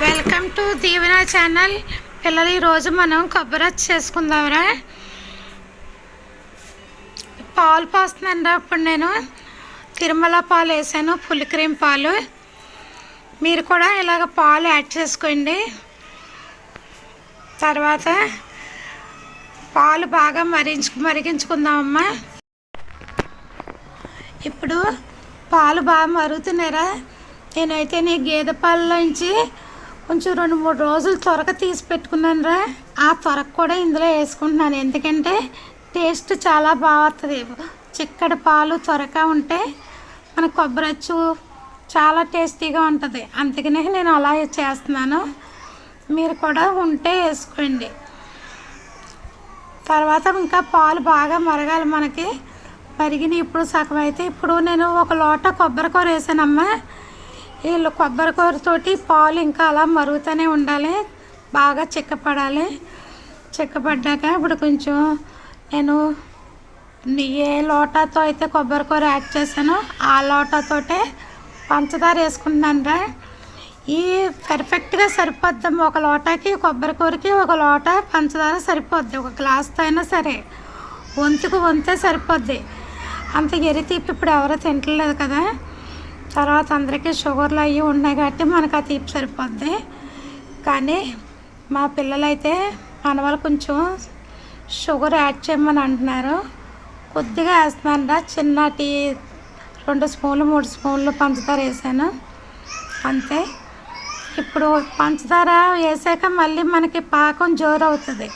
Welcome to Deevena channel. పిల్లలు ఈరోజు మనం కొబ్బరి చేసుకుందాంరా. పాలు పోస్తున్నాను ఇప్పుడు నేను. తిరుమల పాలు వేసాను ఫుల్ క్రీమ్ పాలు. మీరు కూడా ఇలాగ పాలు యాడ్ చేసుకోండి. తర్వాత పాలు బాగా మరించు మరిగించుకుందామమ్మా. ఇప్పుడు పాలు బాగా మరుగుతున్నారా నేనైతే నీ గేదె పాలలోంచి కొంచెం రెండు మూడు రోజులు త్వరగా తీసి పెట్టుకున్నాను రా. ఆ త్వరకు కూడా ఇందులో వేసుకుంటున్నాను. ఎందుకంటే టేస్ట్ చాలా బాగుంటుంది. చిక్కటి పాలు త్వరగా ఉంటే మన కొబ్బరి అచ్చు చాలా టేస్టీగా ఉంటుంది. అందుకనే నేను అలా చేస్తున్నాను. మీరు కూడా ఉంటే వేసుకోండి. తర్వాత ఇంకా పాలు బాగా మరగాలి మనకి. మరిగిన ఇప్పుడు సగం అయితే. ఇప్పుడు నేను ఒక లోట కొబ్బరి కూర వేసానమ్మా. వీళ్ళు కొబ్బరి కూరతోటి పాలు ఇంకా అలా మరుగుతూనే ఉండాలి. బాగా చిక్కపడాలి. చిక్కపడ్డాక ఇప్పుడు కొంచెం నేను ఏ లోటాతో అయితే కొబ్బరి కూర యాడ్ చేశానో ఆ లోటాతోటే పంచదార వేసుకుంటున్నాను ఈ పర్ఫెక్ట్గా సరిపోద్దాం. ఒక లోటాకి కొబ్బరి కూరకి ఒక లోట పంచదార సరిపోద్ది. ఒక గ్లాస్తో అయినా సరే వంతుకు వంతే సరిపోద్ది. అంత ఎరి తీపి ఇప్పుడు ఎవరో తింటలేదు కదా. తర్వాత అందరికీ షుగర్లు అవి ఉన్నాయి కాబట్టి మనకు ఆ తీపి సరిపోద్ది. కానీ మా పిల్లలైతే మన వాళ్ళు కొంచెం షుగర్ యాడ్ చేయమని అంటున్నారు. కొద్దిగా వేస్తున్నాను చిన్న టీ రెండు స్పూన్లు మూడు స్పూన్లు పంచదార వేసాను. అంతే. ఇప్పుడు పంచదార వేసాక మళ్ళీ మనకి పాకం జోరు అవుతుంది.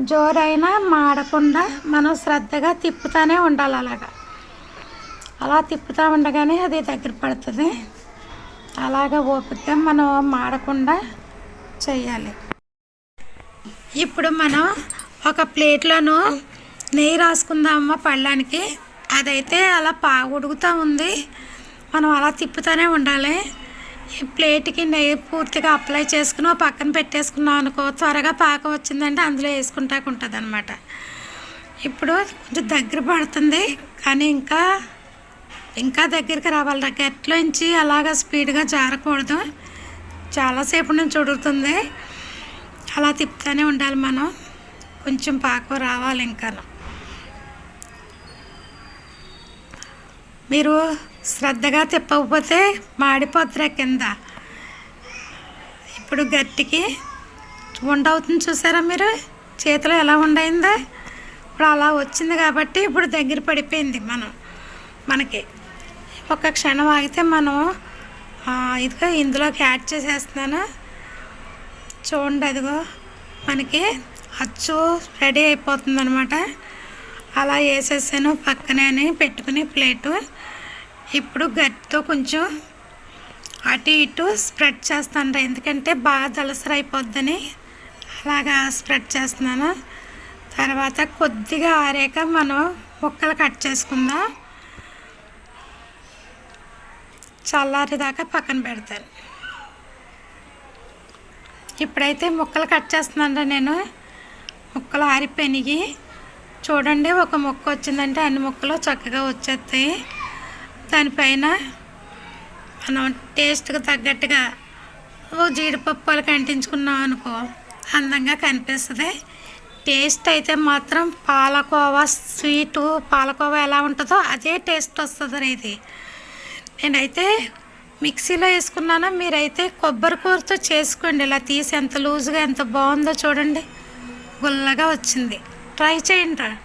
జోరైనా మాడకుండా మనం శ్రద్ధగా తిప్పుతూనే ఉండాలి అలాగా. అలా తిప్పుతూ ఉండగానే అది దగ్గర పడుతుంది. అలాగ ఓపిక మనం మాడకుండా చేయాలి ఇప్పుడు మనం ఒక ప్లేట్లోను నెయ్యి రాసుకుందామమ్మ పళ్ళానికి? అదైతే అలా పా ఉడుకుతూ ఉంది. మనం అలా తిప్పుతూనే ఉండాలి. ఈ ప్లేట్కి నెయ్యి పూర్తిగా అప్లై చేసుకుని పక్కన పెట్టేసుకున్నాం అనుకో త్వరగా పాకం వచ్చిందంటే అందులో వేసుకుంటాకు ఉంటుంది అనమాట ఇప్పుడు కొంచెం దగ్గర పడుతుంది కానీ ఇంకా ఇంకా దగ్గరికి రావాలి. గట్లోంచి అలాగా స్పీడ్గా జారకూడదు. చాలాసేపు నుంచి ఉడుకుతుంది అలా తిప్పుతూనే ఉండాలి మనం. కొంచెం పాకం రావాలి ఇంకా. మీరు శ్రద్ధగా తిప్పకపోతే మాడిపోతురా కింద. ఇప్పుడు గట్టికి ఉండవుతుంది చూసారా మీరు? చేతిలో ఎలా ఉండయిందా ఇప్పుడు అలా వచ్చింది కాబట్టి ఇప్పుడు దగ్గర పడిపోయింది మనం. మనకి. ఒక క్షణం ఆగితే మనం ఇదిగో ఇందులోకి యాడ్ చేసేస్తున్నాను. చూడండి అదిగో మనకి అచ్చు రెడీ అయిపోతుంది అనమాట అలా వేసేసాను పక్కనే అని పెట్టుకుని ప్లేటు. ఇప్పుడు గట్టితో కొంచెం అటు ఇటు స్ప్రెడ్ చేస్తాను ఎందుకంటే బాగా దలసరి అయిపోద్దని అలాగా స్ప్రెడ్ చేస్తున్నాను. తర్వాత కొద్దిగా ఆరాక మనం ముక్కలు కట్ చేసుకుందాం. చల్లారేదాకా పక్కన పెడతాను ఇప్పుడైతే ముక్కలు కట్ చేస్తున్నాను నేను. ముక్కలు ఆరిపోయినాయి చూడండి ఒక ముక్క వచ్చిందంటే అన్ని ముక్కలు చక్కగా వచ్చేస్తాయి. దానిపైన మనం టేస్ట్కి తగ్గట్టుగా ఓ జీడిపప్పులు కంటించుకున్నాం అనుకో అందంగా కనిపిస్తుంది. టేస్ట్ అయితే మాత్రం పాలకోవా స్వీటు పాలకోవా ఎలా ఉంటుందో అదే టేస్ట్ వస్తుంది ఇది. నేనైతే మిక్సీలో వేసుకున్నాను? మీరైతే కొబ్బరి కూరతో చేసుకోండి. ఇలా తీసి ఎంత లూజుగా ఎంత బాగుందో చూడండి. గుల్లగా వచ్చింది. ట్రై చేయండి రా.